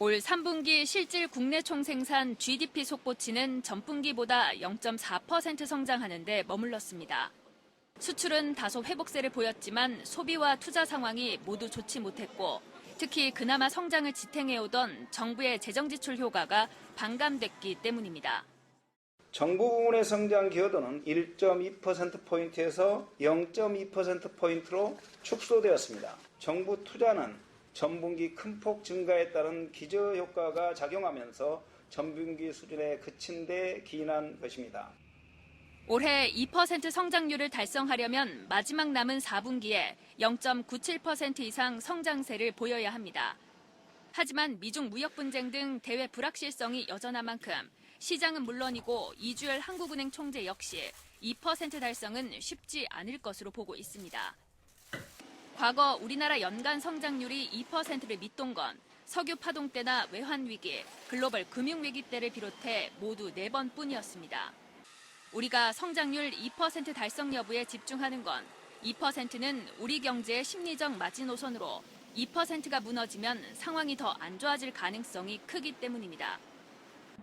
올 3분기 실질 국내 총생산 GDP 속보치는 전분기보다 0.4% 성장하는데 머물렀습니다. 수출은 다소 회복세를 보였지만 소비와 투자 상황이 모두 좋지 못했고 특히 그나마 성장을 지탱해오던 정부의 재정지출 효과가 반감됐기 때문입니다. 정부 부문의 성장 기여도는 1.2%포인트에서 0.2%포인트로 축소되었습니다. 정부 투자는 전분기 큰 폭 증가에 따른 기저 효과가 작용하면서 전분기 수준에 그친 데 기인한 것입니다. 올해 2% 성장률을 달성하려면 마지막 남은 4분기에 0.97% 이상 성장세를 보여야 합니다. 하지만 미중 무역 분쟁 등 대외 불확실성이 여전한 만큼 시장은 물론이고 이주열 한국은행 총재 역시 2% 달성은 쉽지 않을 것으로 보고 있습니다. 과거 우리나라 연간 성장률이 2%를 밑돈 건 석유 파동 때나 외환 위기, 글로벌 금융 위기 때를 비롯해 모두 4번 뿐이었습니다. 우리가 성장률 2% 달성 여부에 집중하는 건 2%는 우리 경제의 심리적 마지노선으로 2%가 무너지면 상황이 더 안 좋아질 가능성이 크기 때문입니다.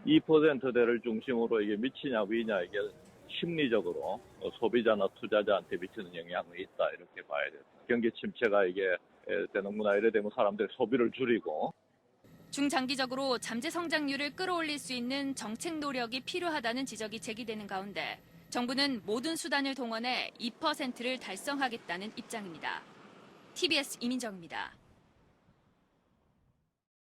2%대를 중심으로 이게 미치냐 위냐 이게 심리적으로 어, 소비자나 투자자한테 미치는 영향이 있다 이렇게 봐야 돼요. 경기 침체가 이게 에, 되는구나 이래 되면 사람들이 소비를 줄이고 중장기적으로 잠재 성장률을 끌어올릴 수 있는 정책 노력이 필요하다는 지적이 제기되는 가운데 정부는 모든 수단을 동원해 2%를 달성하겠다는 입장입니다. TBS 이민정입니다.